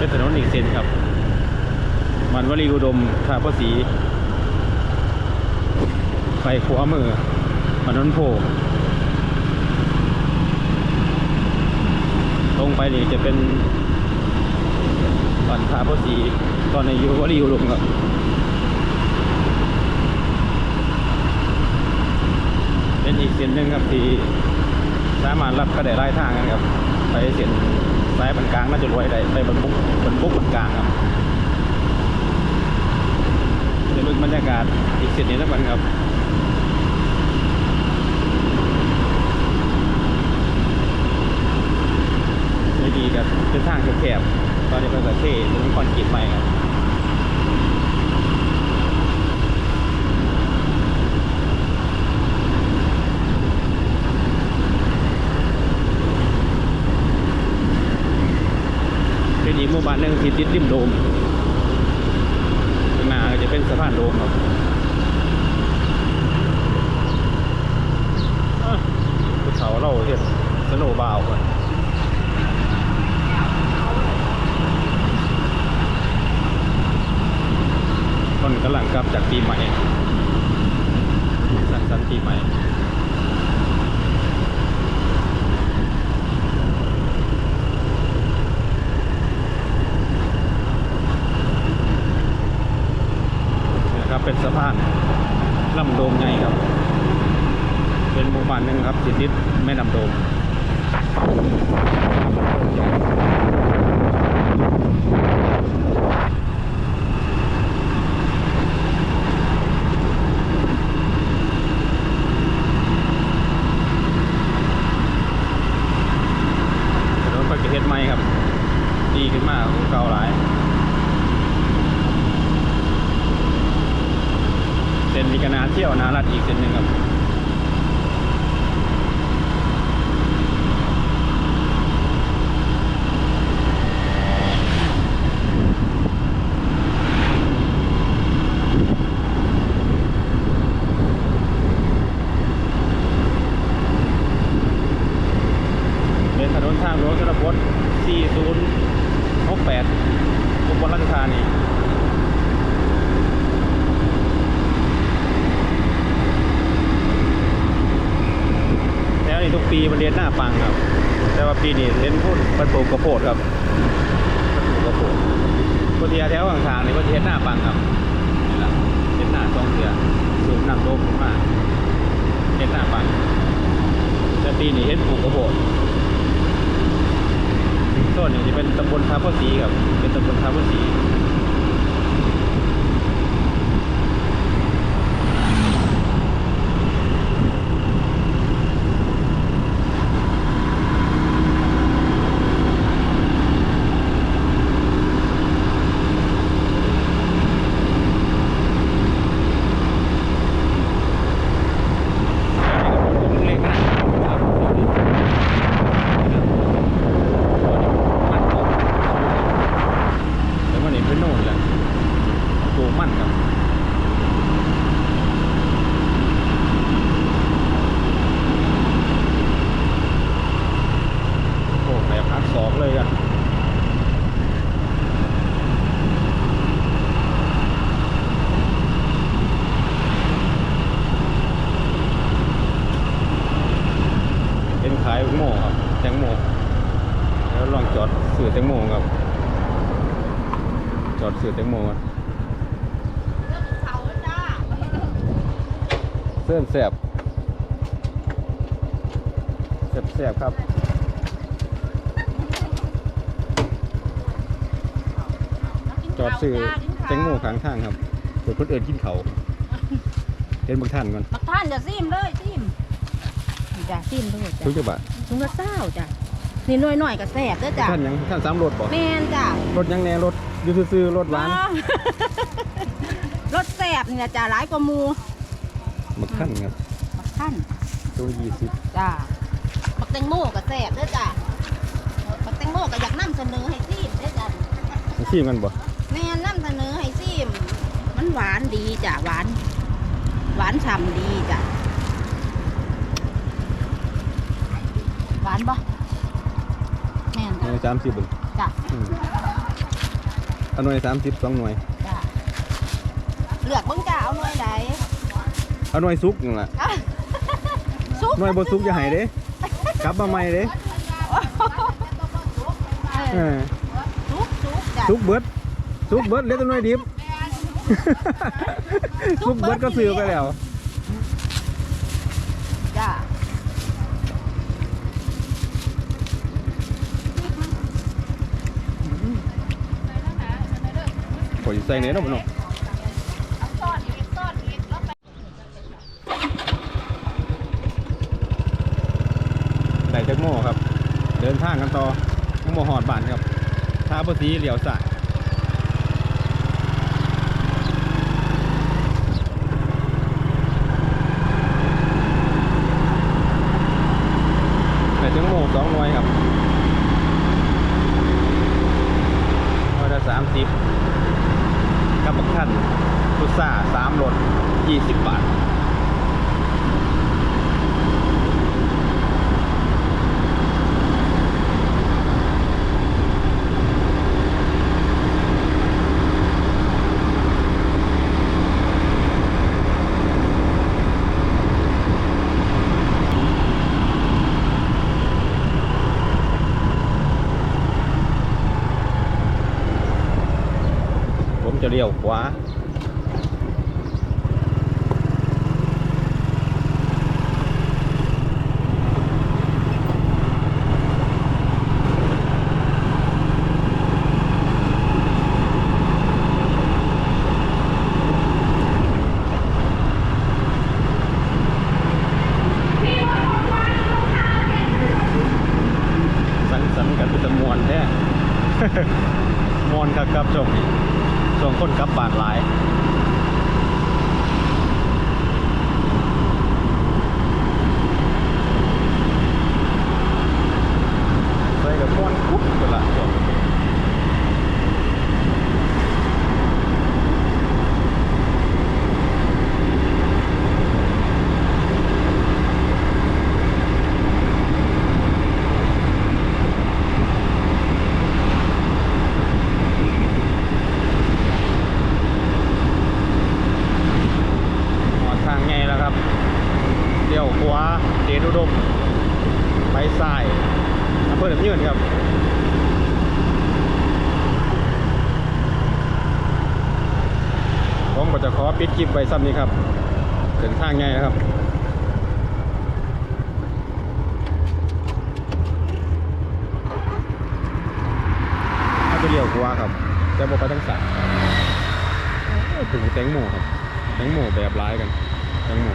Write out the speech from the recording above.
เป็นถนนอีกเส้นครับ มันวลีอุดมท่าพระศรีไปขวามือถนนโพตรงไปนี่จะเป็นบันท่าพระศรีตอนนี้อยู่วลีอุดมครับเป็นอีกเส้นหนึ่งครับที่สามารถรับกระไดไล่ทางกันครับ ไปเส้น สายบันกลางน่าจะรวยได้ไปบรรบุกบรรบุกบันกลางครับจะเป็นบรรยากาศอีกเส้นนี้แล้วกันครับไม่ดีครับเป็นทางแคบๆตอนนี้เป็นประเทศเป็นคอนกรีตใหม่ครับ อีกหมู่บ้านหนึ่งที่ติดริมโดมข้างหน้าจะเป็นสะพานโดมครับภูเขาเราเห็นสโนว์บาวก่อนคนกำลังกลับจากปีใหม่สันสันปีใหม่ นะครับ เป็นสะพานลำโดมใหญ่ครับ เป็นหมู่บ้านหนึ่งครับติดติดแม่น้ำโดมถนนปากเกษตรใหม่ครับ ดีขึ้นมากกว่าเก่าหลาย เส้ นมีกนาเที่ยวนารัดอีกเส้นหนึ่งครับเป็นถนนทางหลวงชนบท4068อุบลราชธานี แล้วนี่ ทุกปีมันเรียนหน้าปังครับ แต่ว่าปีนี้เล่นพุ่นมันปลูกกระโพดครับมันปลูกกระโพดคนเดียแถวข้างทางนี่ก็เรียนหน้าปังครับนี่แหละเรียนหน้าสองเสือสูบน้ำโดมขึ้นมาเรียนหน้าปังแต่ปีนี้เห็นปลูกกระโพดต้นนี้จะเป็นตำบลท่าพระศรีครับ เป็นตำบลท่าพระศรีเล็กนะครับแล้ววันนี้เป็นโน่นแหละปลูก มันครับโอ้แบบพักสองเลยกันเป็นขายแตงโมครับแตงโมแล้วลองจอดสื่อแตงโมครับจอดสื่อแตงโมก่อน เส้นแสบแสบแสบๆครับจอดซื้อแตงโมข้างทางครับเปิดคนอื่นกินเขาเห็นบางท่านก่อนบักท่านจะซิมเลยซิมนี่จ้ะซิมเลยทุกจ้ะจังหวะถุงละเศร้าจ้ะนี่น้อยหน่อยๆก็แซ่บเด้อจ้ะท่านหยังท่านสามรถบ่แม่นจ้ะรถหยังแน่รถอยูซื่อๆรถหวานบ่รสแซ่บนี่นะจ้ะหลายกว่าห มูบักท่านครับบักท่านตัวยี่สิบจ้ะบักแตงโมก็แซ่บเด้อจ้ะบักแตงโมก็อยากนำเสนอให้ซิมเด้อจ้ะมาชิมกันบ่แม่นำเสนอให้ซิมมันหวานดีจ้ะหวาน หวานฉ่ำดีจ้ะหวานปะแม่นในจ้ะสามสิบบึงจ้ะอืมเอาหน่วยสามสิบสองหน่วยจ้ะเลือกเบิ่งจ้าเอาหน่วยใด เอาหน่วยซุกนั่นแหละอะซุกหน่วยบซุกจะหายเด้กลับมาใหม่เด้เอเอออซุกซุกจ้ะซุกเบิดซุกเบิดเหลือแต่หน่วยดิบซุกเบิดก็ซื้อไปแล้วจ้ะขอยใส่เนื้อเนาะมันเนาะได้จักโม่ครับ เดินทางกันต่อโม่หอดบ้านครับท่าปสีเหลียวสายได้จักโม่สองหน่วยครับหน่วยละสามสิบกับบักท่านพุซ่าสามรถยี่สิบบาท เลี้ยวขวาสังสรรค์กันเป็นจำมวนแท้มวนครับครับช่วง ช่วงคนกลับบาดหลาย ใส่กับมวนคุบกันละช่วงนี้หอดทางไงแล้วครับเลี้ยวขวาเดชอุดม ไปซ้ายอำเภอหนำยืนครับผมก็จะขอปิดคลิปไว้ซ้ำนี้ครับถึงทางไงนะครับถ้าไปเลี้ยวขวาครับแต่บอกไปทั้งสายถึงแตงโมครับแตงโมแบบร้ายกันแตงโม